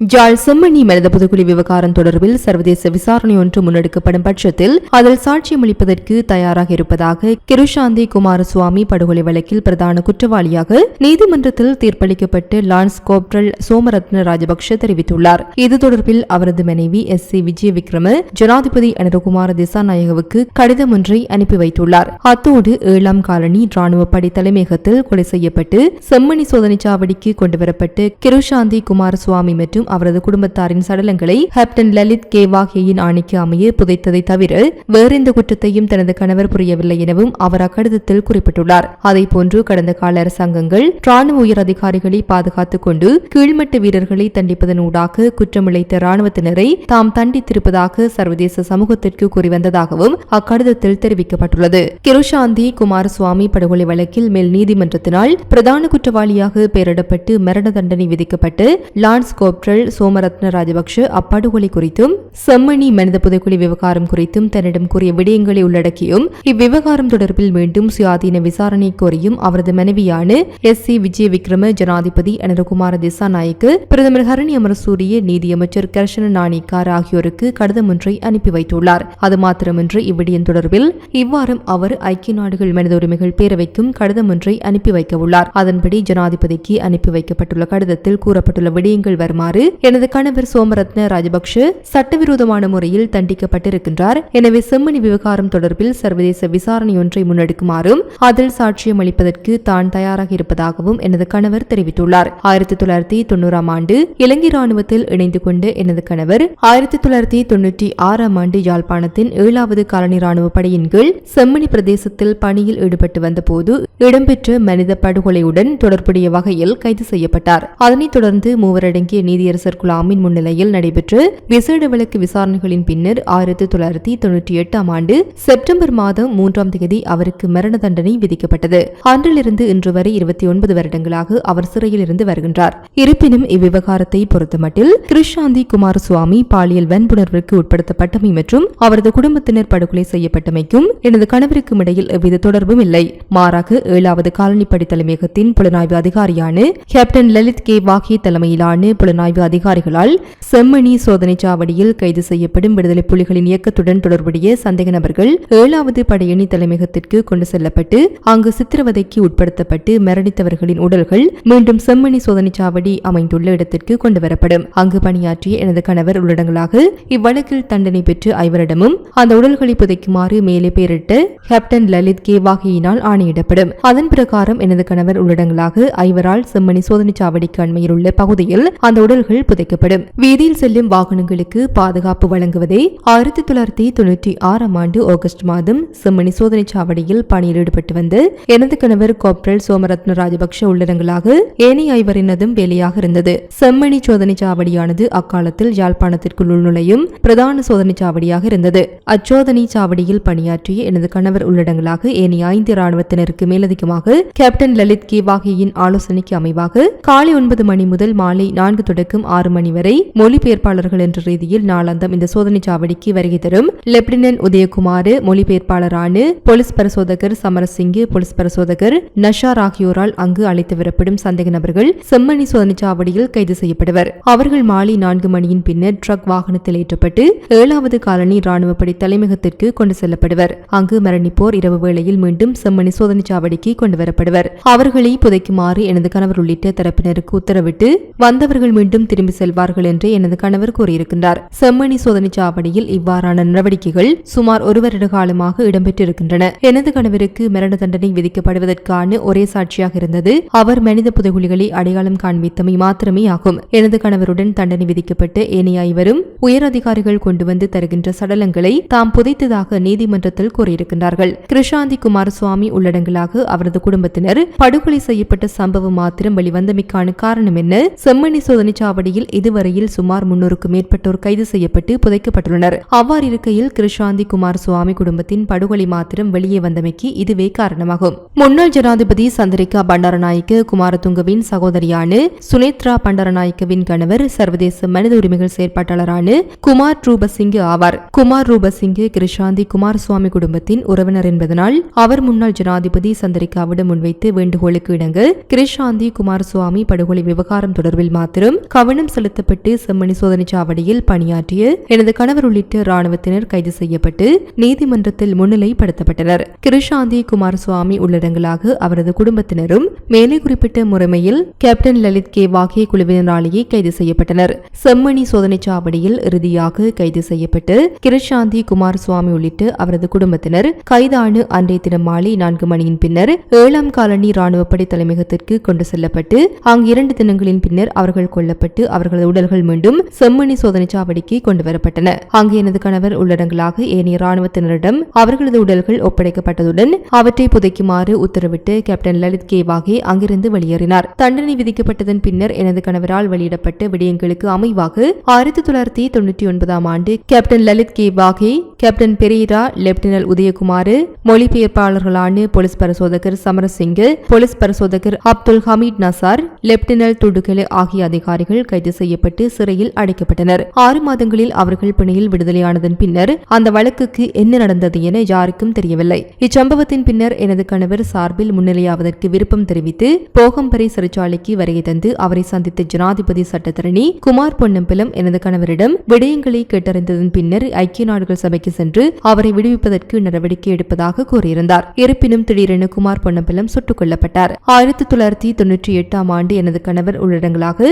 ஜாழ் செம்மணி மனித புதுக்குழி விவகாரம் தொடர்பில் சர்வதேச விசாரணை ஒன்று முன்னெடுக்கப்படும் பட்சத்தில் அதில் சாட்சியம் அளிப்பதற்கு தயாராக இருப்பதாக கிருஷாந்தி குமாரசுவாமி படுகொலை வழக்கில் பிரதான குற்றவாளியாக நீதிமன்றத்தில் தீர்ப்பளிக்கப்பட்டு லான்ஸ் கோப்ரல் சோமரத்ன ராஜபக்ஷ தெரிவித்துள்ளார். இது தொடர்பில் அவரது மனைவி எஸ் சி விஜய விக்ரம ஜனாதிபதி அனுரகுமார திசாநாயகவுக்கு கடிதம் ஒன்றை அனுப்பி வைத்துள்ளார். அத்தோடு ஏழாம் காலனி ராணுவ படை தலைமையகத்தில் கொலை செய்யப்பட்டு செம்மணி சோதனை சாவடிக்கு கொண்டுவரப்பட்டு கிருஷாந்தி குமாரசுவாமி மற்றும் அவரது குடும்பத்தாரின் சடலங்களை கேப்டன் லலித் கேவாகேயின் ஆணைக்கு அமைய புதைத்ததை தவிர வேறெந்த குற்றத்தையும் தனது கணவர் புரியவில்லை எனவும் அவர் அக்கடிதத்தில் குறிப்பிட்டுள்ளார். அதேபோன்று கடந்த கால அரசாங்கங்கள் ராணுவ உயர் அதிகாரிகளை பாதுகாத்துக் கொண்டு கீழ்மட்ட வீரர்களை தண்டிப்பதன் ஊடாக குற்றமிழைத்த ராணுவத்தினரை தாம் தண்டித்திருப்பதாக சர்வதேச சமூகத்திற்கு கூறிவந்ததாகவும் அக்கடிதத்தில் தெரிவிக்கப்பட்டுள்ளது. கிருஷாந்தி குமாரசுவாமி படுகொலை வழக்கில் மேல் நீதிமன்றத்தினால் பிரதான குற்றவாளியாக பெயரிடப்பட்டு மரண தண்டனை விதிக்கப்பட்டு லான்ஸ் கோப்ரல் சோமரத்ன ராஜபக்ஷ அப்படுகொலை குறித்தும் செம்மணி மனித புதைக்குழி விவகாரம் குறித்தும் தன்னிடம் கூறிய விடயங்களை உள்ளடக்கியும் இவ்விவகாரம் தொடர்பில் மீண்டும் சுயாதீன விசாரணை கோரியும் அவரது மனைவியான எஸ் சி விஜய விக்ரம ஜனாதிபதி அனுரகுமார திசாநாயக்கு பிரதமர் ஹரணி அமரசூரிய நீதியமைச்சர் கர்ஷன நாணிக்கார் ஆகியோருக்கு கடிதம் ஒன்றை அனுப்பி வைத்துள்ளார். அது மாத்திரமின்றி இவ்விடயம் தொடர்பில் இவ்வாறும் அவர் ஐக்கிய நாடுகள் மனித உரிமைகள் பேரவைக்கும் கடிதம் ஒன்றை அனுப்பி வைக்க உள்ளார் அதன்படி ஜனாதிபதிக்கு அனுப்பி வைக்கப்பட்டுள்ள கடிதத்தில் கூறப்பட்டுள்ள விடயங்கள் வருமாறு எனது கணவர் சோமரத்ன ராஜபக்ஷ சட்டவிரோதமான முறையில் தண்டிக்கப்பட்டிருக்கின்றார். எனவே செம்மணி விவகாரம் தொடர்பில் சர்வதேச விசாரணை ஒன்றை முன்னெடுக்குமாறும் அதில் சாட்சியம் அளிப்பதற்கு தான் தயாராக இருப்பதாகவும் எனது கணவர் தெரிவித்துள்ளார். ஆயிரத்தி தொள்ளாயிரத்தி தொண்ணூறாம் ஆண்டு இலங்கை ராணுவத்தில் இணைந்து கொண்ட எனது கணவர் ஆயிரத்தி தொள்ளாயிரத்தி தொன்னூற்றி ஆறாம் ஆண்டு யாழ்ப்பாணத்தின் ஏழாவது காலனி ராணுவ படையின் கீழ் செம்மணி பிரதேசத்தில் பணியில் ஈடுபட்டு வந்தபோது இடம்பெற்ற மனித படுகொலையுடன் தொடர்புடைய வகையில் கைது செய்யப்பட்டார். அதனைத் தொடர்ந்து மூவரடங்கிய பேரரசர் குலாமின் முன்னிலையில் நடைபெற்ற விசேட வழக்கு விசாரணைகளின் பின்னர் ஆயிரத்தி தொள்ளாயிரத்தி தொன்னூற்றி எட்டாம் ஆண்டு செப்டம்பர் மாதம் மூன்றாம் தேதி அவருக்கு மரண தண்டனை விதிக்கப்பட்டது. அன்றிலிருந்து இன்று வரை இருபத்தி ஒன்பது வருடங்களாக அவர் சிறையில் இருந்து வருகின்றார். இருப்பினும் இவ்விவகாரத்தை பொறுத்தமட்டில் கிருஷாந்தி குமாரசுவாமி பாலியல் வன்புணர்விற்கு உட்படுத்தப்பட்டமை மற்றும் அவரது குடும்பத்தினர் படுகொலை செய்யப்பட்டமைக்கும் எனது கணவருக்கும் இடையில் எவ்வித தொடர்பும் இல்லை. மாறாக ஏழாவது காலனிப்படை தலைமையகத்தின் புலனாய்வு அதிகாரியான கேப்டன் லலித் கே. வாகே தலைமையிலான புலனாய்வு அதிகாரிகளால் செம்மணி சோதனை சாவடியில் கைது செய்யப்படும் விடுதலை புலிகளின் இயக்கத்துடன் தொடர்புடைய சந்தேக நபர்கள் ஏழாவது படையணி தலைமையகத்திற்கு கொண்டு செல்லப்பட்டு அங்கு சித்திரவதைக்கு உட்படுத்தப்பட்டு மரணித்தவர்களின் உடல்கள் மீண்டும் செம்மணி சோதனை சாவடி அமைந்துள்ள இடத்திற்கு கொண்டுவரப்படும் அங்கு பணியாற்றிய எனது கணவர் உள்ளடங்களாக இவ்வழக்கில் தண்டனை பெற்று ஐவரிடமும் அந்த உடல்களை புதைக்குமாறு மேலே பெயரிட்ட கேப்டன் லலித் கே. வாகியினால் ஆணையிடப்படும். அதன் பிரகாரம் எனது கணவர் உள்ளடங்களாக ஐவரால் செம்மணி சோதனை சாவடிக்கு அண்மையில் உள்ள பகுதியில் அந்த உடல்கள் புதைக்கப்படும். வீதியில் செல்லும் வாகனங்களுக்கு பாதுகாப்பு வழங்குவதே ஆயிரத்தி தொள்ளாயிரத்தி தொன்னூற்றி ஆறாம் ஆண்டு ஆகஸ்ட் மாதம் செம்மணி சோதனை சாவடியில் பணியில் ஈடுபட்டு வந்து எனது கணவர் கோப்ரல் சோமரத்ன ராஜபக்ஷ உள்ளடங்களாக ஏனைய ஐவரினதும் வேலையாக இருந்தது. செம்மணி சோதனை சாவடியானது அக்காலத்தில் யாழ்ப்பாணத்திற்குள் உள்நுழையும் பிரதான சோதனை சாவடியாக இருந்தது. அச்சோதனை சாவடியில் பணியாற்றிய எனது கணவர் உள்ளடங்களாக ஏனைய ஐந்து ராணுவத்தினருக்கு மேலதிகமாக கேப்டன் லலித் கேவாகியின் ஆலோசனைக்கு அமைவாக காலை ஒன்பது மணி முதல் மாலை நான்கு தொடக்கம் ஆறு மணி வரை மொழிபெயர்ப்பாளர்கள் என்ற ரீதியில் நாளாந்தம் இந்த சோதனை சாவடிக்கு வருகை தரும். லெப்டினன்ட் உதயகுமார் மொழிபெயர்ப்பாளரான போலீஸ் பரிசோதகர் சமரசிங் போலீஸ் பரிசோதகர் நஷார் ஆகியோரால் அங்கு அழைத்து வரப்படும் சந்தேக நபர்கள் செம்மணி சோதனை சாவடியில் கைது செய்யப்படுவர். அவர்கள் மாலை நான்கு மணியின் பின்னர் ட்ரக் வாகனத்தில் ஏற்றப்பட்டு ஏழாவது காலனி ராணுவப்படை தலைமையகத்திற்கு கொண்டு செல்லப்படுவர். அங்கு மரணிப்போர் இரவு வேளையில் மீண்டும் செம்மணி சோதனை சாவடிக்கு கொண்டு வரப்படுவர் அவர்களை புதைக்குமாறு எனது கணவர் உள்ளிட்ட தரப்பினருக்கு உத்தரவிட்டு வந்தவர்கள் மீண்டும் திரும்பி செல்வார்கள் என்று எனது கணவர் கூறியிருக்கின்றார். செம்மணி சோதனை சாவடியில் இவ்வாறான நடவடிக்கைகள் சுமார் ஒரு வருட காலமாக இடம்பெற்றிருக்கின்றன. எனது கணவருக்கு மரண தண்டனை விதிக்கப்படுவதற்கான ஒரே சாட்சியாக இருந்தது. அவர் மனித புதைகுழிகளை அடையாளம் காண்பித்தமை மாத்திரமே ஆகும். எனது கணவருடன் தண்டனை விதிக்கப்பட்டு ஏனைய ஐவரும் உயர் அதிகாரிகள் கொண்டு வந்து தருகின்ற சடலங்களை தாம் புதைத்ததாக நீதிமன்றத்தில் கூறியிருக்கின்றார்கள். கிருஷாந்தி குமாரசுவாமி உள்ளடங்கலாக அவரது குடும்பத்தினர் படுகொலை செய்யப்பட்ட சம்பவம் மாத்திரம் வெளிவந்தமைக்கான காரணம் என்ன? செம்மணி சோதனை சாவடியில் இதுவரையில் சுமார் முன்னூறுக்கும் மேற்பட்டோர் கைது செய்யப்பட்டு புதைக்கப்பட்டுள்ளனர். அவ்வாறு இருக்கையில் கிருஷாந்தி குமார் சுவாமி குடும்பத்தின் படுகொலை மாத்திரம் வெளியே வந்தமைக்கு இதுவே காரணமாகும். முன்னாள் ஜனாதிபதி சந்திரிகா பண்டாரநாயக்க குமாரதுங்கவின் சகோதரியான சுனேத்ரா பண்டாரநாயக்கவின் கணவர் சர்வதேச மனித உரிமைகள் செயற்பாட்டாளரான குமார் ரூபசிங் ஆவார். குமார் ரூபசிங் கிருஷாந்தி குமார் சுவாமி குடும்பத்தின் உறவினர் என்பதனால் அவர் முன்னாள் ஜனாதிபதி சந்திரிகாவிடம் முன்வைத்து வேண்டுகோளுக்கு இணங்க கிருஷாந்தி குமார் சுவாமி படுகொலை விவகாரம் தொடர்பில் மாத்திரம் கவன கவனம் செலுத்தப்பட்டு செம்மணி சோதனை சாவடியில் பணியாற்றிய எனது கணவர் உள்ளிட்ட ராணுவத்தினர் கைது செய்யப்பட்டு நீதிமன்றத்தில் முன்னிலைப்படுத்தப்பட்டனர். கிருஷாந்தி குமாரசுவாமி உள்ளடங்களாக அவரது குடும்பத்தினரும் மேலே குறிப்பிட்ட முறைமையில் கேப்டன் லலித் கே. வாகே குழுவினராலேயே கைது செய்யப்பட்டனர். செம்மணி சோதனை சாவடியில் இறுதியாக கைது செய்யப்பட்டு கிருஷாந்தி குமாரசுவாமி உள்ளிட்ட அவரது குடும்பத்தினர் கைதான அன்றைய தினம் மாலை நான்கு மணியின் பின்னர் ஏழாம் காலனி ராணுவப்படை தலைமையகத்திற்கு கொண்டு செல்லப்பட்டு அங்கு இரண்டு தினங்களின் பின்னர் அவர்கள் கொல்லப்பட்டு அவர்களது உடல்கள் மீண்டும் செம்மணி சோதனை சாவடிக்கு கொண்டு வரப்பட்டன அங்கு எனது கணவர் உள்ளடங்களாக ஏனைய ராணுவத்தினரிடம் அவர்களது உடல்கள் ஒப்படைக்கப்பட்டதுடன் அவற்றை புதைக்குமாறு உத்தரவிட்டு கேப்டன் லலித் கே வாகே அங்கிருந்து வெளியேறினார். தண்டனை விதிக்கப்பட்டதன் பின்னர் எனது கணவரால் வெளியிடப்பட்ட விடயங்களுக்கு அமைவாக ஆயிரத்தி தொள்ளாயிரத்தி தொண்ணூற்றி ஒன்பதாம் ஆண்டு captain Lalith K Wahe captain Perera lieutenant Udayakumar மொழிபெயர்ப்பாளர்களான police பரிசோதகர் சமரசிங் போலீஸ் பரிசோதகர் அப்துல் ஹமீத் நசார் லெப்டினல் துடுகலு ஆகிய அதிகாரிகள் கைது செய்யப்பட்டு சிறையில் அடைக்கப்பட்டனர். ஆறு மாதங்களில் அவர்கள் பிணையில் விடுதலையானதன் பின்னர் அந்த வழக்குக்கு என்ன நடந்தது என யாருக்கும் தெரியவில்லை. இச்சம்பவத்தின் பின்னர் எனது கணவர் சார்பில் முன்னிலையாவதற்கு விருப்பம் தெரிவித்து போகம்பரை சிறைச்சாலைக்கு வருகை தந்து அவரை சந்தித்த ஜனாதிபதி சட்டத்தரணி குமார் பொன்னம்பலம் எனது கணவரிடம் விடயங்களை கேட்டறிந்ததன் பின்னர் ஐக்கிய நாடுகள் சபைக்கு சென்று அவரை விடுவிப்பதற்கு நடவடிக்கை எடுப்பதாக கூறியிருந்தார். இருப்பினும் திடீரென குமார் பொன்னம்பலம் சுட்டுக் கொல்லப்பட்டார். ஆயிரத்தி தொள்ளாயிரத்தி தொன்னூற்றி எட்டாம் ஆண்டு எனது கணவர் உள்ளடங்களாக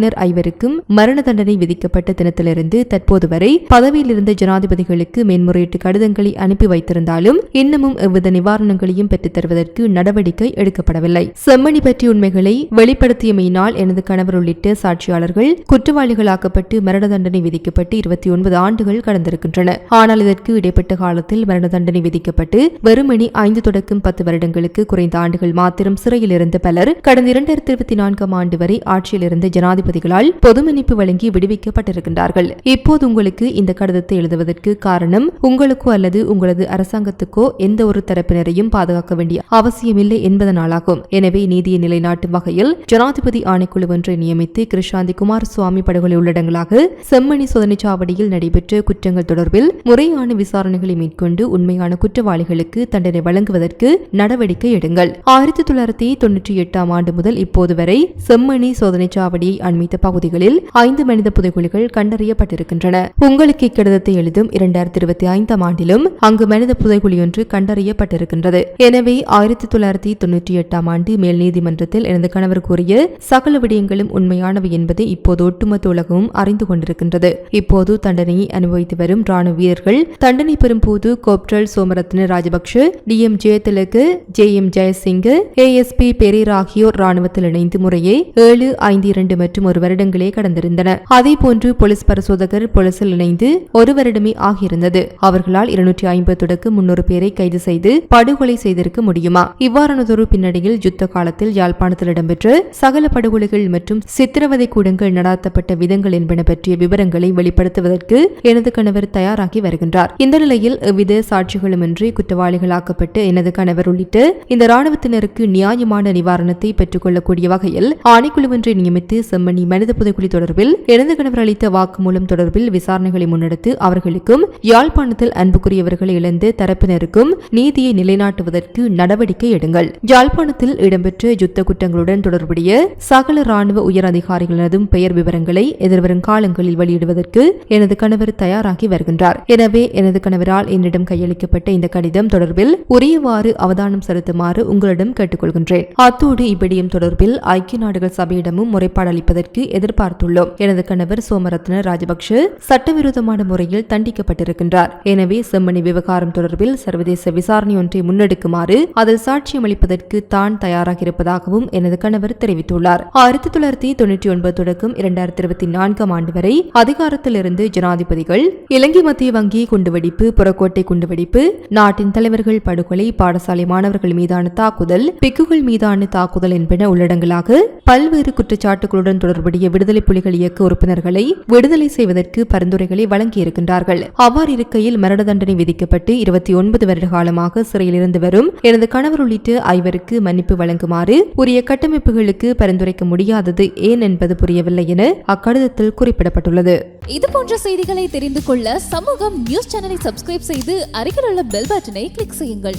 ராணுவத்தினர் ஐவருக்கும் மரண தண்டனை விதிக்கப்பட்ட தினத்திலிருந்து தற்போது வரை பதவியில் இருந்த ஜனாதிபதிகளுக்கு மேன்முறையீட்டு கடிதங்களை அனுப்பி வைத்திருந்தாலும் இன்னமும் எவ்வித நிவாரணங்களையும் பெற்றுத் தருவதற்கு நடவடிக்கை எடுக்கப்படவில்லை. செம்மணி பற்றிய உண்மைகளை வெளிப்படுத்தியமையினால் எனது கணவர் உள்ளிட்ட சாட்சியாளர்கள் குற்றவாளிகளாக்கப்பட்டு மரண தண்டனை விதிக்கப்பட்டு இருபத்தி ஒன்பது ஆண்டுகள் கடந்திருக்கின்றன. ஆனால் இதற்கு இடைப்பட்ட காலத்தில் மரண தண்டனை விதிக்கப்பட்டு வெறுமணி ஐந்து தொடக்கம் பத்து வருடங்களுக்கு குறைந்த ஆண்டுகள் மாத்திரம் சிறையில் இருந்த பலர் கடந்த இரண்டாயிரத்தி இருபத்தி நான்காம் ஆண்டு வரை ஆட்சியில் இருந்த ஜனாதிபதிகளால் பொது மன்னிப்பு வழங்கி விடுவிக்கப்பட்டிருக்கின்றார்கள். இப்போது உங்களுக்கு இந்த கடிதத்தை எழுதுவதற்கு காரணம் உங்களுக்கோ அல்லது உங்களது அரசாங்கத்துக்கோ எந்த ஒரு தரப்பினரையும் பாதுகாக்க வேண்டிய அவசியமில்லை என்பதனாலாகும். எனவே நீதியை நிலைநாட்டும் வகையில் ஜனாதிபதி ஆணைக்குழு ஒன்றை நியமித்து கிருஷாந்தி குமாரசுவாமி படுகொலை உள்ளடங்களாக செம்மணி சோதனைச் சாவடியில் நடைபெற்ற குற்றங்கள் தொடர்பில் முறையான விசாரணைகளை மேற்கொண்டு உண்மையான குற்றவாளிகளுக்கு தண்டனை வழங்குவதற்கு நடவடிக்கை எடுங்கள். ஆயிரத்தி தொள்ளாயிரத்தி தொன்னூற்றி எட்டாம் ஆண்டு முதல் இப்போது வரை செம்மணி சோதனைச் சாவடியை அண்மித்த பகுதிகளில் ஐந்து மனித புதைகுழிகள் கண்டறியப்பட்டிருக்கின்றன. உங்களுக்கு இக்கடிதத்தை எழுதும் இரண்டாயிரத்தி இருபத்தி ஐந்தாம் ஆண்டிலும் அங்கு மனித புதைகுழியொன்று கண்டறியப்பட்டிருக்கின்றது. எனவே ஆயிரத்தி தொள்ளாயிரத்தி தொன்னூற்றி எட்டாம் ஆண்டு மேல் நீதிமன்றத்தில் எனது கணவர் கூறிய சகல விடயங்களும் உண்மையானவை என்பதை இப்போது ஒட்டுமொத்த உலகமும் அறிந்து கொண்டிருக்கின்றது. இப்போது தண்டனையை அனுபவித்து வரும் ராணுவ வீரர்கள் தண்டனை பெறும் போது corporal Somaratne Rajapakse D. M. Jayathilaka J. M. Jayasinghe ASP Perera ஆகியோர் ராணுவத்தில் இணைந்து முறையே ஏழு ஐந்து இரண்டு மற்றும் மற்றும் ஒரு வருடங்களே கடந்திருந்தன. அதே போன்று போலீஸ் பரிசோதகர் போலீசில் இணைந்து ஒரு வருடமே ஆகியிருந்தது. அவர்களால் இருநூற்றி ஐம்பதுக்கு முன்னூறு பேரை கைது செய்து படுகொலை செய்திருக்க முடியுமா? இவ்வாறானதொரு பின்னணியில் யுத்த காலத்தில் யாழ்ப்பாணத்தில் இடம்பெற்ற சகல படுகொலைகள் மற்றும் சித்திரவதை கூடங்கள் நடாத்தப்பட்ட விதங்கள் என்பன பற்றிய விவரங்களை வெளிப்படுத்துவதற்கு எனது கணவர் தயாராகி வருகின்றார். இந்த நிலையில் எவ்வித சாட்சிகளுமின்றி குற்றவாளிகளாக்கப்பட்டு எனது கணவர் உள்ளிட்ட இந்த ராணுவத்தினருக்கு நியாயமான நிவாரணத்தை பெற்றுக் கொள்ளக்கூடிய வகையில் ஆணைக்குழுவொன்றை நியமித்து செம்ம செம்மணி மனித புதைக்குழி தொடர்பில் இறந்த கணவர் அளித்த வாக்குமூலம் தொடர்பில் விசாரணைகளை முன்னெடுத்து அவர்களுக்கும் யாழ்ப்பாணத்தில் அன்புக்குரியவர்களை இழந்த தரப்பினருக்கும் நீதியை நிலைநாட்டுவதற்கு நடவடிக்கை எடுங்கள். யாழ்ப்பாணத்தில் இடம்பெற்ற யுத்த குற்றங்களுடன் தொடர்புடைய சகல ராணுவ உயர் அதிகாரிகளதும் பெயர் விவரங்களை எதிர்வரும் காலங்களில் வெளியிடுவதற்கு எனது கணவர் தயாராகி வருகின்றார். எனவே எனது கணவரால் என்னிடம் கையளிக்கப்பட்ட இந்த கடிதம் தொடர்பில் உரியவாறு அவதானம் செலுத்துமாறு உங்களிடம் கேட்டுக்கொள்கின்றேன். அத்தோடு இவ்விடயம் தொடர்பில் ஐக்கிய நாடுகள் சபையிடமும் முறைப்பாடு அளிப்பதற்கு எதிர்பார்த்துள்ளோம். எனது கணவர் சோமரத்ன ராஜபக்ஷ சட்டவிரோதமான முறையில் தண்டிக்கப்பட்டிருக்கின்றார். எனவே செம்மணி விவகாரம் தொடர்பில் சர்வதேச விசாரணை ஒன்றை முன்னெடுக்குமாறு அதில் சாட்சியம் அளிப்பதற்கு தான் தயாராக இருப்பதாகவும் எனது கணவர் தெரிவித்துள்ளார். ஆயிரத்தி தொள்ளாயிரத்தி தொன்னூற்றி ஒன்பது தொடக்கம் இரண்டாயிரத்தி இருபத்தி நான்காம் ஆண்டு வரை அதிகாரத்தில் இருந்து ஜனாதிபதிகள் இலங்கை மத்திய வங்கி குண்டுவெடிப்பு புறக்கோட்டை குண்டுவெடிப்பு நாட்டின் தலைவர்கள் படுகொலை பாடசாலை மாணவர்கள் மீதான தாக்குதல் பிக்குகள் மீதான தாக்குதல் என்பன உள்ளடங்கலாக பல்வேறு குற்றச்சாட்டுகளுடன் தொடர்புடைய விடுதலை புலிகள் இயக்க உறுப்பினர்களை விடுதலை செய்வதற்கு பரிந்துரைகளை வழங்கியிருக்கின்றார்கள். அவ்வாறு இருக்கையில் மரண தண்டனை விதிக்கப்பட்டு இருபத்தி ஒன்பது வருட காலமாக சிறையில் இருந்து வரும் எனது கணவர் உள்ளிட்ட ஐவருக்கு மன்னிப்பு வழங்குமாறு உரிய கட்டமைப்புகளுக்கு பரிந்துரைக்க முடியாதது ஏன் என்பது புரியவில்லை என அக்கடிதத்தில் குறிப்பிடப்பட்டுள்ளது. இது போன்ற செய்திகளை தெரிந்து கொள்ள சமூகம் நியூஸ் சேனலை சப்ஸ்கிரைப் செய்து அருகில் உள்ள பெல் பட்டனை கிளிக் செய்யுங்கள்.